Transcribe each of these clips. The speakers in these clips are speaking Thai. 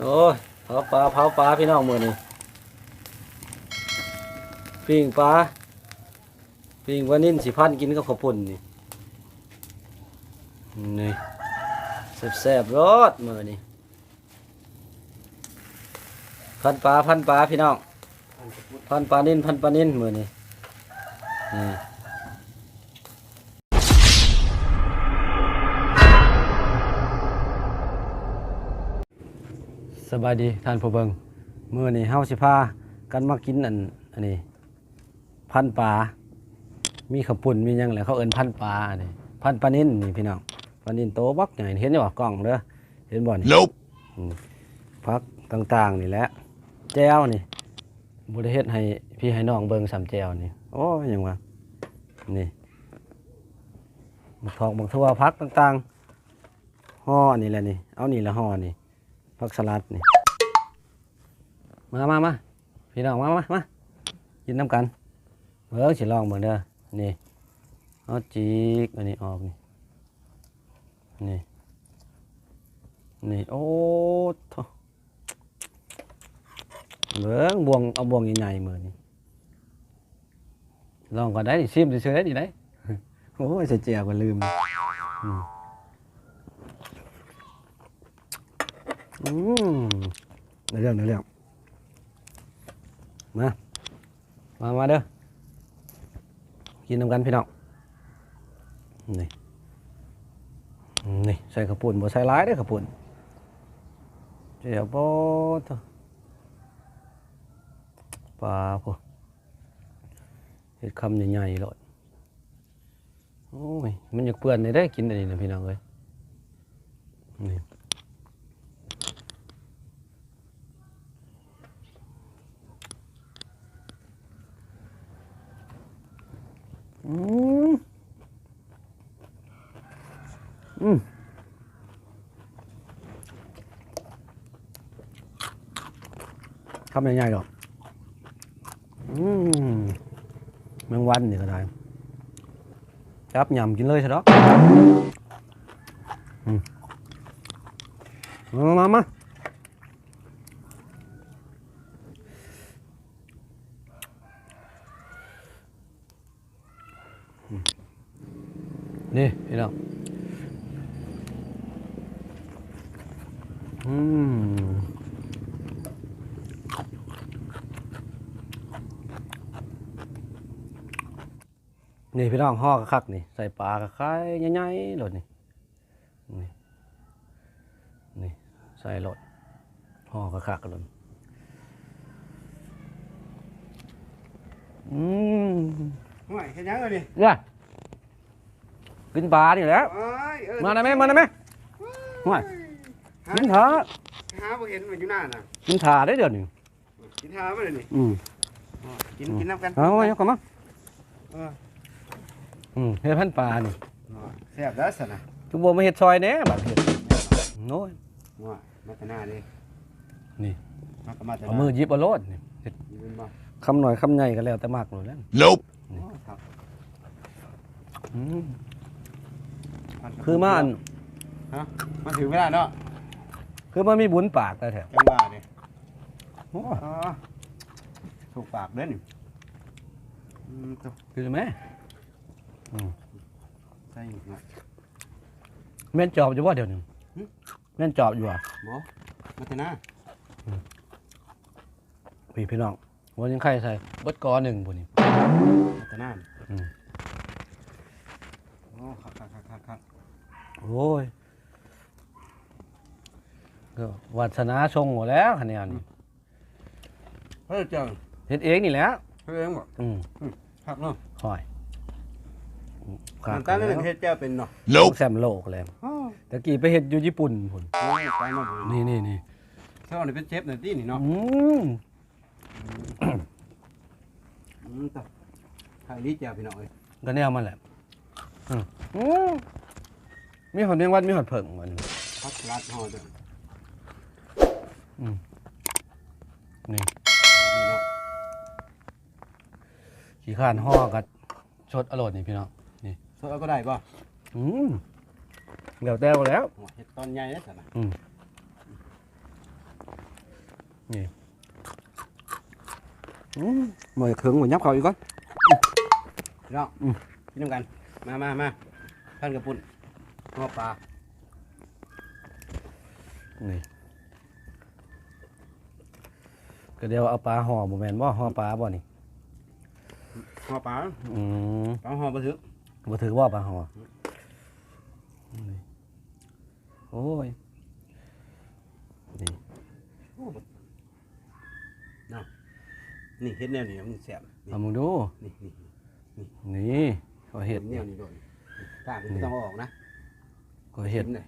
โอ้ยเผาปลาเผาปลาพี่น้องมือนี่ปิ้งปลาปิ้งวันนี้สิพันกินกับข้าวปุ่นนี่นี่แซ่บๆรสมือนี่พันปลาพันปลาพี่น้องพันปลานิ่นพันปลานิ่นมือนี่นี่ สบายดีท่านผู้เบิงมือนี่เฮาสิพากันมากินอันอันนี้ พันปลา มีขับปุ่นมีหยังแหละเขาเอิ้นพันปลาอันนี้พันปลานิ่นนี่พี่น้องปลานิ่นโตบักใหญ่เห็นอยู่บ่กล้องเด้อเห็นบ่นี่ Nope. พักต่างๆนี่แหละแจ้วนี่บริเฮ็ดให้พี่ให้น้องเบิ่งสามแจ้วนี่ โอ้ยหยังวะนี่บักทองบักทั่วพักต่างๆห่อนี่แหละนี่ เอานี่ละห่อนี่ พักสลัดนี่ มามามาพี่น้องมามามากินน้ำกันเบิ่งสิลองเบิ่งเด้อนี่เอาจีกอันนี้ออกนี่นี่นี่โอ้โถเบิ่งบวงเอาบวงใหญ่ๆมือนี่ลองก่อนได้ดิซิมเฉยๆนี่ได้โอ้ยใส่เจียกวก็ลืมอืมอืม ในเรื่องในเรื่องมามามาเด้อกินน้ำกันพี่น้องนี่นี่ใส่ข้าวปุ้นบ่ใส่ร้ายเด้อข้าวปุ้นเจียวโบเถอะปลาพวกเห็ดคำใหญ่ๆเลยโอ้ยมันอยากเปื่อนได้ได้กินอันนี้นะพี่น้องเอ้ยนี่ อืมอืมคำใหญ่ๆหรอกอืมแมงวันนี่ก็ได้ จับยำกินเลยใช่ดอกอืมมามามาอืม นี่พี่น้องอืมนี่พี่น้องห่อกระคักนี่ใส่ปลากระไข่ใหญ่ๆโหลดนี่นี่นี่ใส่โหลดห่อกระคักโหลดอืมห่วยเห็นยังเลยนี่เนี่ย กินปลานี่แหล้วโอ้ยเออมาได้ไหมมาได้ไหมห่วยหากินถาหาบ่เห็นมันอยู่หน้าน่ะกินถาได้เดี๋ยวนี้กินหามาเลยนี่อืมอ๋อกินกินน้ำกันเอาไว้เอาเข้ามาเอออืมเฮ็ดพันปลานี่อ๋อแซ่บแล้วสินะทุกบ่มาเฮ็ดซอยแหน่บัดเฮ็ดโน้ยว่ามาแต่หน้าดินี่มาก็มาแต่หเอาน้ามือหยิบเอาโลดนี่เฮ็ดยืนบ่คำหน่อยคำใหญ่ก็แล้วแต่มากเลยแหล้ว Nope. อ๋อครับอืมมันก็ คือมาอันฮะมาถึงเวลาเนาะคือมันมีบุญปากแต่แถวจังหวะนี่โอ้อ๋อถูกปากเด้อนี่อืมตัวคือแม่ใส่อีกหน่อยแม่นจอบอยู่ว่าเดี๋ยวนี้หึ แม่นจอบอยู่อะบ่มาแต่หน้าพี่พี่น้องวันยังใครใส่เบิดกอหนึ่งพุ่นนี่ มาแต่หน้าอืม โอ้ครับครับครับครับครับ โอ้ยก็วัฒนาทรงหมดแล้วคะแนนนี่เฮ้ยเจ้าเฮ็ดเองนี่แหล้ว เฮ้ยเอ็งบ่อืมครับเนาะคอยอืมขาน้ำดตาลแล้นี่วเฮ็ดเจ้าเป็นเนาะ Nope. แซมโลกแล้วอ๋อตะกี้ไปเฮ็ดอยู่ญี่ปุ่นพุ่นโอ้ยตายมาบ่นี่นี่นี่เท่านี้เป็นเชฟหน่อยตีนี่เนาะอืมอืมต่อไข่ดีเจ้าพี่น้องเอ้ยก็แนวมันแหละอืมอืม มีหอดเมียงวัดมีหอดเผิงมันพักลาดห่อเด้อนี่นี่เนาะขี้ข้านห่อกับชดอร่อยนี่พี่น้องสดเอาก็ได้ป่ะอืมเดี๋ยวแต้วแล้วเฮ็ดตอนใหญ่เด้อซั่นน่ะนี่อืมมาเครื่องหัวยับเขาอีกก่อน พี่น้องอืมพี่น้ำกัน มามามาท่านกระปุ่น งอปลานี่ก็เดี๋ยวเอาปลาห่อบ่แม่นบ่ห่อปลาบ่นี่งอปลาอืมปลาหอมปลาถึกบ่ถือว่าปลาห่อนี่โอ้ยนี่โอ้บ่น่ะนี่เฮ็ดแนวนี้มันแซ่บนี่เอามึงดูนี่นี่นี่ก็เห็ดแนวนี้โดนกล้างไม่ต้องเอาออกนะ ก็เห็ดเลย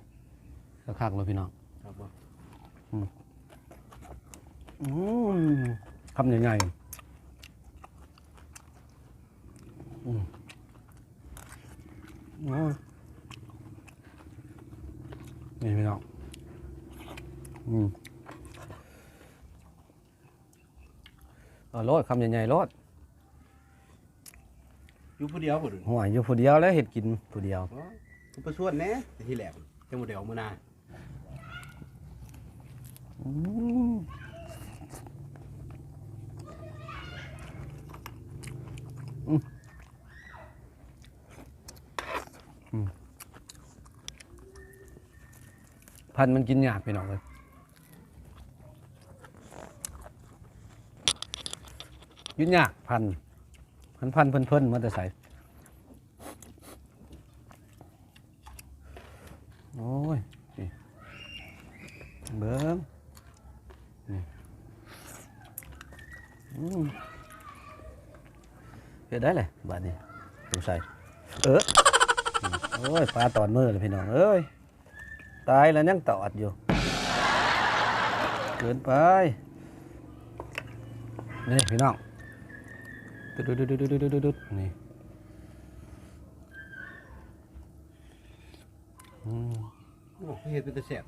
คักๆเลยพี่น้องครับผมอืมคำใหญ่ๆอืมโอ้ยนี่พี่น้องอืมเอาโลดคำใหญ่ๆโลดอยู่ผู้เดียวผู้เดียวหัวอยู่ผู้เดียวแล้วเห็ดกินผู้เดียว อ๋อ ผู้ประชวนแหน่ที่แหลกจังหวัดเดียวมือนาอืมพันธุ์มันกินยากพี่น้องเลยกินยากพันธุ์พันธุ์พันธุ์เพิ่นเพิ่นมันจะใส่โอ้ยนี่เบิ้ง อืม เฮ็ดได้เลยบาดนี้สงสัยเออโอ้ยปลาตอดมือเลยพี่น้องเอ้ยตายแล้วยังตอดอยู่เกินไปนี่พี่น้องดุดดุดดุดดุดดุดดุดุดนี่อืมโอ้เฮ็ดเป็นตะแซ่บ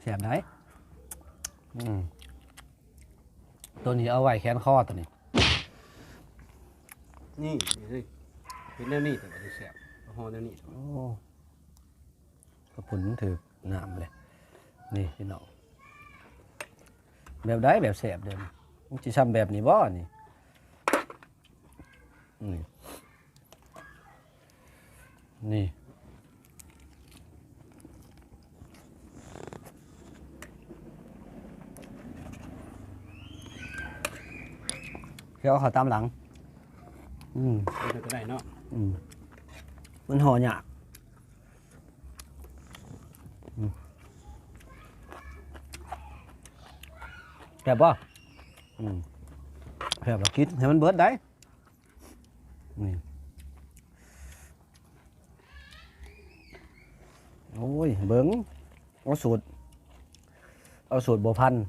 แสบได้อืม ตัวนี้เอาไว้แขนคอตัวนี้ นี่นี่สิเฮ็ดแนวนี้แต่ว่าตะแซ่บปลาหอมแนวนี้โอ้กระพุนถือน้ำเลย นี่พี่น้องแบบได้แบบแสบเดิมมันจะทำแบบนี้บ่นี่นี่นี่ ดี๋ยวเอาเขาตามหลัง อืมเป็นก็ได้เนาะอืมมันห่อหยากอืมแซ่บป่ะอืมแซ่บแล้วกินให้มันเบิดได้นี่โอ้ย เบิ้งเอาสูตร เอาสูตรบัวพันธุ์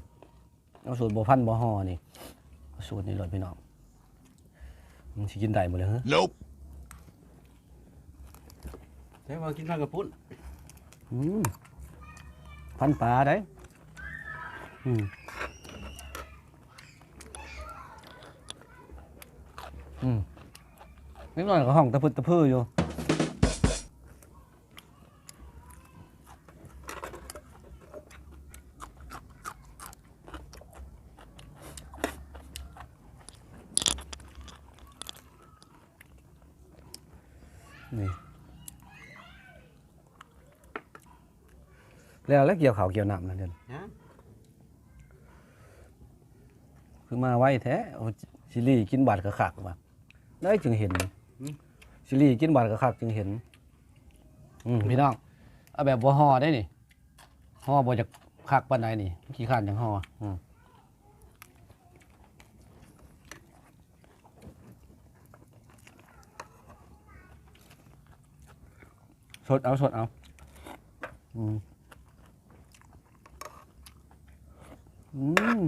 เอาสูตรบัวพันธุ์บัวห่อนี่ เอาสูตรนี่เลยพี่น้อง มันสิกินได้หมดเลยฮะ Nope. แต่ว่ากินข้าวกับปุ้นอืมพันปลาได้อืมอืมนิดหน่อยก็ห้องตะพึดตะพื้ออยู่ นี่แล้วแล้วเกี่ยวเขาวเกี่ยวน้ำนั่นเด่นนะคือมาไว้แท้เอาชิลี่กินบาดกระขักว่ะได้จึงเห็นชิลี่กินบาดกระขักจึงเห็น อืมพี่น้องเอาแบบบ่ห่อได้นี่ห่อบ่จะคักปานใดนี่ขี้ข้านจังห่ออืม สดเอาสดเอาอืมอืม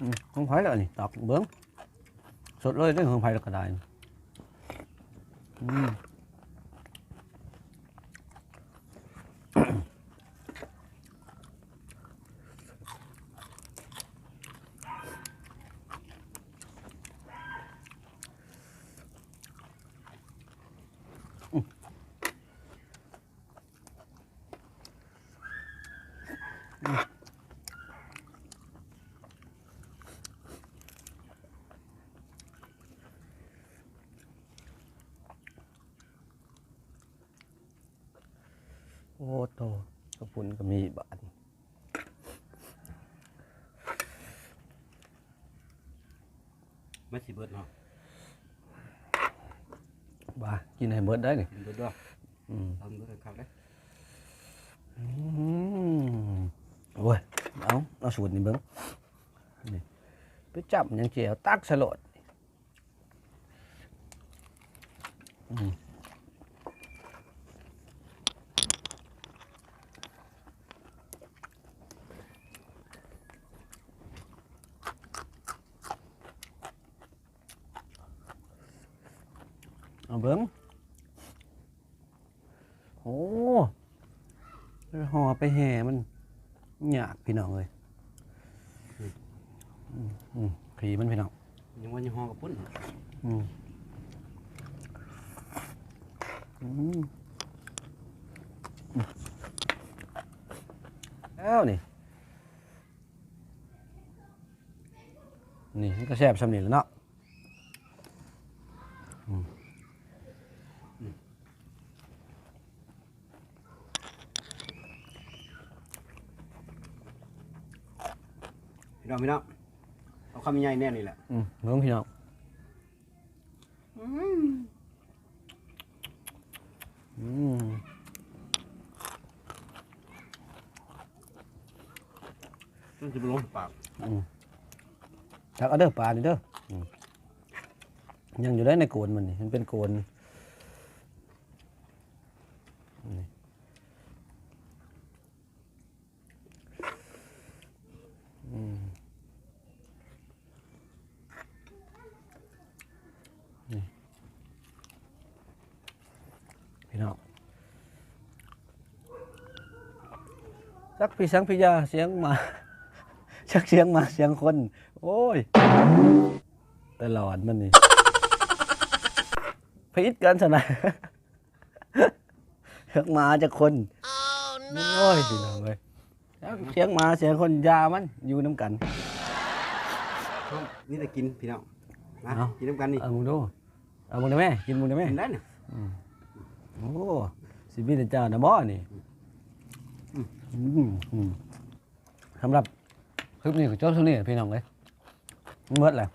Ừ, không phải là gì tọt bướm sốt lên đấy không phải là cả đài ừ. โอ้โตกระปุ่นก็มีบาทไม่สิเบิดเนาะบ้ากินให้เบิดได้นี่กินเบิดด้วยอืมทำเบิดครับได้อืม โอ้ยเอาเอาสูตรนี่เบิ้งนี่ไปจับยังเจียวตักสลดเอาเบิ้งโอ้ห่อไปแห่มัน ยากพี่น้องเลยอืมอืมผีมันพี่น้องยังว่ายังห้องกับปุ้นอืมอืมแล้วนี่ นี่มันก็แซ่บสำนีแล้วเนาะ พี่น้องพี่น้องเอาคำใหญ่แน่นี่แหละอืมเบิ่งพี่น้องอืมต้องจะไปลงปากตักเอาเด้อปลานี่เด้ออืมยังอยู่ได้ในโกนมันนี่มันเป็นโกนนี่อืมนี่พี่น้อง สักพี่สังพี่ยาเสียงหมาชักเสียงหมาเสียงคน โอ้ยตลอดมันนี่พิษกันสนะเสียงหมาจากคนโอ้ยพี่น้องเลยเสียงหมาเสียงคนยามันอยู่น้ำกันนี่แต่กินพี่น้องมาเอากินน้ำกันนี่เอามึงดูเอามึงได้ไหมกินมึงได้ไหมกินได้เนี่ยโอ้สิบินเจ้านะบ่นี่อืมอืม สำหรับคลิปนี้ก็จบเท่านี้พี่น้องเลยเมื่อแหละ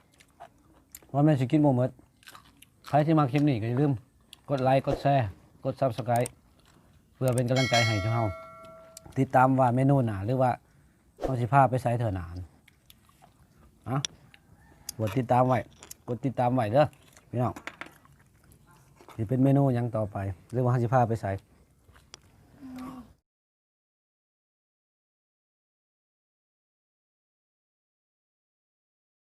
ว่าแม่สิกินโมเมื่อใครที่มาคลิปนี้ก็อย่าลืมกดไลค์กดแชร์กดซับสไครต์เพื่อเป็นกำลังใจให้เจ้าเฮาติดตามว่าเมนูหนาหรือว่าเขาสิพาไปใส่เถอะหนานอะกดติดตามไว้กดติดตามไว้เด้อพี่น้องสิเป็นเมนูยังต่อไป หรือว่าเขาสิพาไปใส่